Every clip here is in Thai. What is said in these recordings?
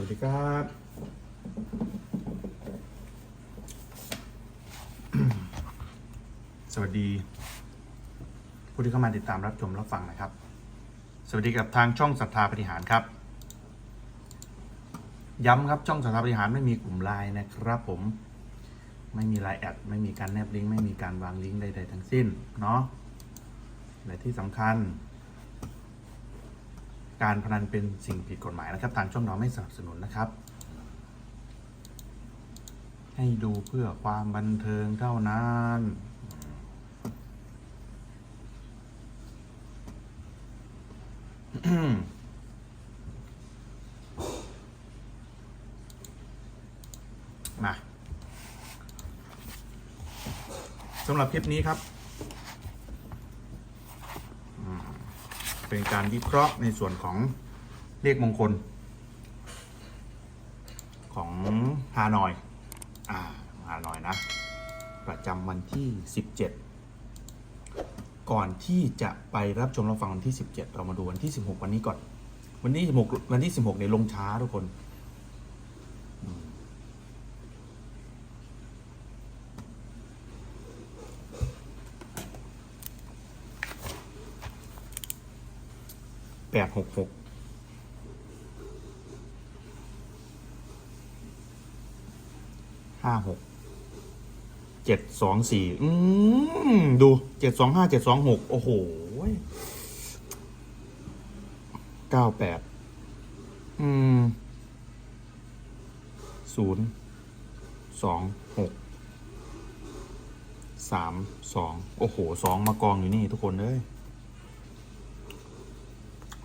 วัสดีครับสวัสดี ผู้ที่เข้ามาติดตามรับชมรับฟังนะครับ สวัสดีกับทางช่องศรัทธาปฏิหารครับ ย้ำครับช่องศรัทธาปฏิหารไม่มีกลุ่มไลน์นะครับ ผมไม่มีไลน์แอดไม่มีการแนบลิงก์ไม่มีการวางลิงก์ใดๆทั้งสิ้นเนาะและที่สำคัญ การพนันเป็นสิ่งผิดกฎหมายนะครับ ทางช่องเราไม่สนับสนุนนะครับ ให้ดูเพื่อความบันเทิงเท่านั้นมาสำหรับคลิปนี้ครับ เป็นการวิเคราะห์ในส่วนของเลขมงคล ของฮานอย อ่าฮานอยนะ ประจำวันที่ 17 ก่อนที่จะไปรับชมรับฟังวันที่ 17 เรามาดูวันที่ 16 วันนี้ก่อน วันที่16วันที่ 16ในลงช้าทุกคน แปดหกหกห้าหกเจ็ดสองสี่อืมดูเจ็ดสองห้าเจ็ดสองหกโอ้โหเก้าแปดอืมศูนย์สองหกสามสองโอ้โหสองมากองอยู่นี่ทุกคนเลย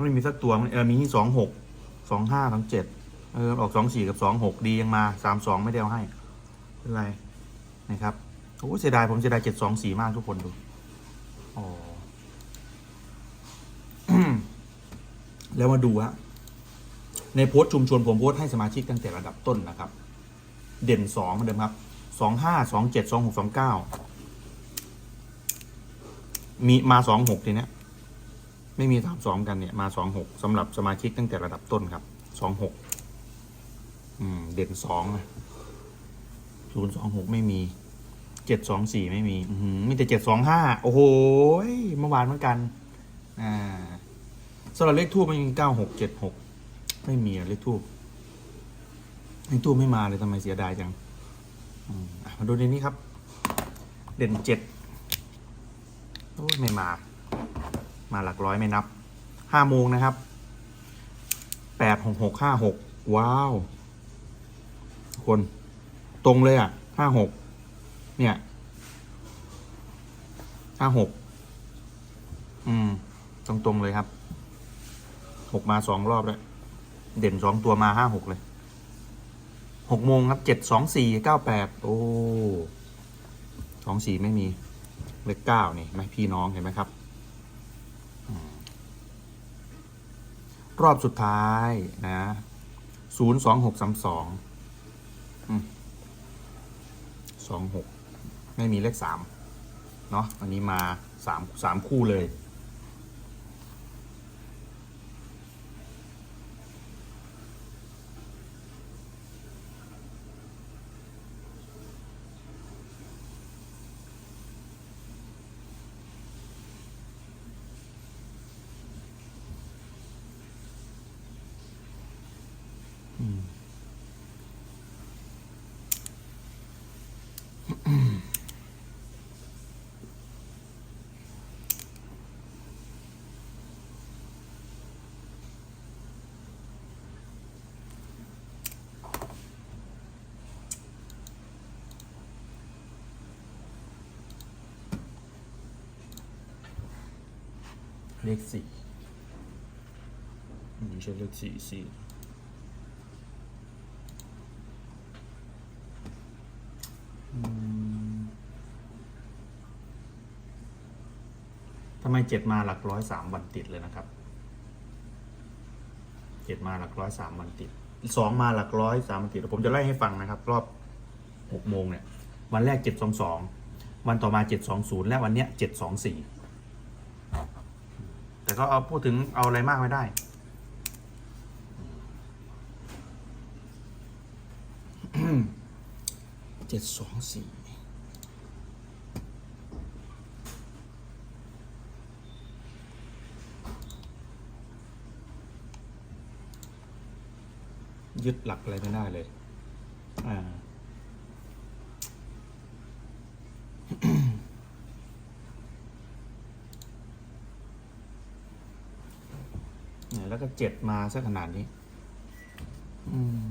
ไม่มีสักตัวมันเออมีที่สองหกสองห้าสองเจ็ดเออออกสองสี่กับสองหกดียังมาสามสองไม่ได้เอาให้เป็นไรนะครับโอ้เสียดายผมเสียดายเจ็ดสองสี่มากทุกคนดูอ๋อแล้วมาดูฮะในโพสต์ชุมชนผมโพสต์ให้สมาชิกตั้งแต่ระดับต้นนะครับ เด่นสองเหมือนเดิมครับสองห้าสองเจ็ดสองหกสองเก้ามีมาสองหกทีเนี้ย ไม่มีสามสองกันเนี่ยมาสองหกสำหรับสมาชิกตั้งแต่ระดับต้นครับสองหกเด่นสองศูนย์สองหกไม่มีเจ็ดสองสี่ไม่มีมีแต่เจ็ดสองห้าโอ้โหเมื่อวานเหมือนกัน อ่าสำหรับเลขทูบไม่มีเก้าหกเจ็ดหกไม่มีเลขทูบเลขทูบไม่มาเลยทำไมเสียดายจังมมาดูในนี้ครับ เด่นเจ็ดโอ้ไม่มา มาหลักร้อยไม่นับห้าโมงนะครับแปดหกหกห้าหกว้าว คนตรงเลยอะห้าหกเนี่ยห้าหกอืม ตรงตรงเลยครับหกมาสองรอบแล้วเด่นสองตัวมาห้าหกเลยหกโมงครับเจ็ดสองสี่เก้าแปดโอ้สองสี่ไม่มีเลขเก้านี่ไหมพี่น้องเห็นไหมครับ รอบสุดท้ายนะศูนย์สองหกสามสองสองหกไม่มีเลขสามเนาะอันนี้มาสามสามคู่เลย เลขสี่ไม่ใช่เลขสี่สี่ทำไมเจ็ดมาหลักร้อยสามวันติดเลยนะครับ เจ็ดมาหลักร้อยสามวันติด สองมาหลักร้อยสามวันติด ผมจะไล่ให้ฟังนะครับ รอบหกโมงเนี่ย วันแรกเจ็ดสองสอง วันต่อมาเจ็ดสองศูนย์และวันเนี้ยเจ็ดสองสี่ แต่ก็เอาพูดถึงเอาอะไรมากไม่ได้ เจ็ดสองสี่ยึดหลักอะไรไม่ได้เลย อ่า เจ็ดมาสักขนาดนี้ อืม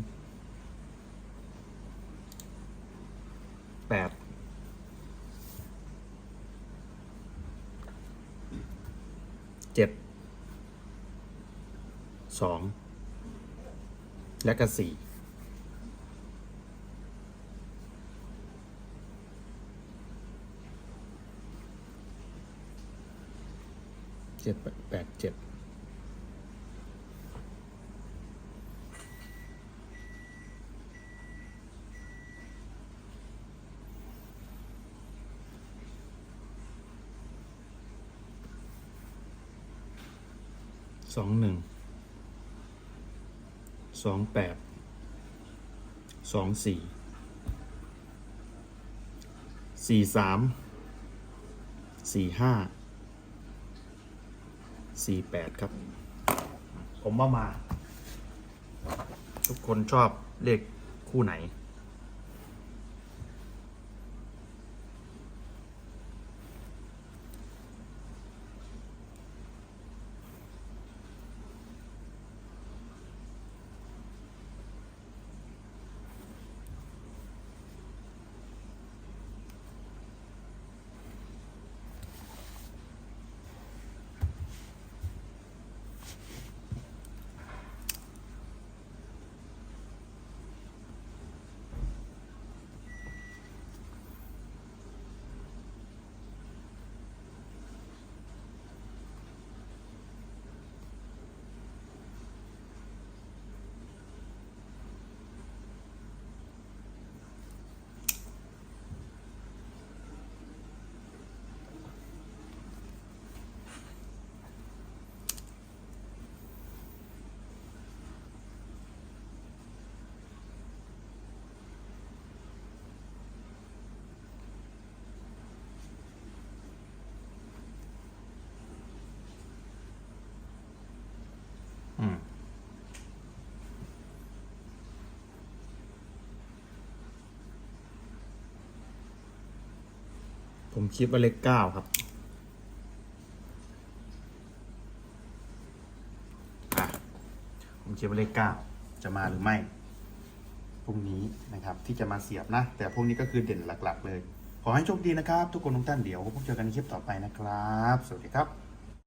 แปดเจ็ดสองและก็สี่เจ็ดแปดเจ็ด สองหนึ่งสองแปดสองสี่สี่สามสี่ห้าสี่แปดครับ ผมว่ามา ทุกคนชอบเลขคู่ไหน ผมคิดว่าเลขเก้าครับผมคิดว่าเลขเก้าจะมาหรือไม่พรุ่งนี้นะครับที่จะมาเสียบนะ แต่พวกนี้ก็คือเด่นหลัก ๆ เลย ขอให้โชคดีนะครับ ทุกคนทุกท่านเดี๋ยวพบเจอกันในคลิปต่อไปนะครับ สวัสดีครับ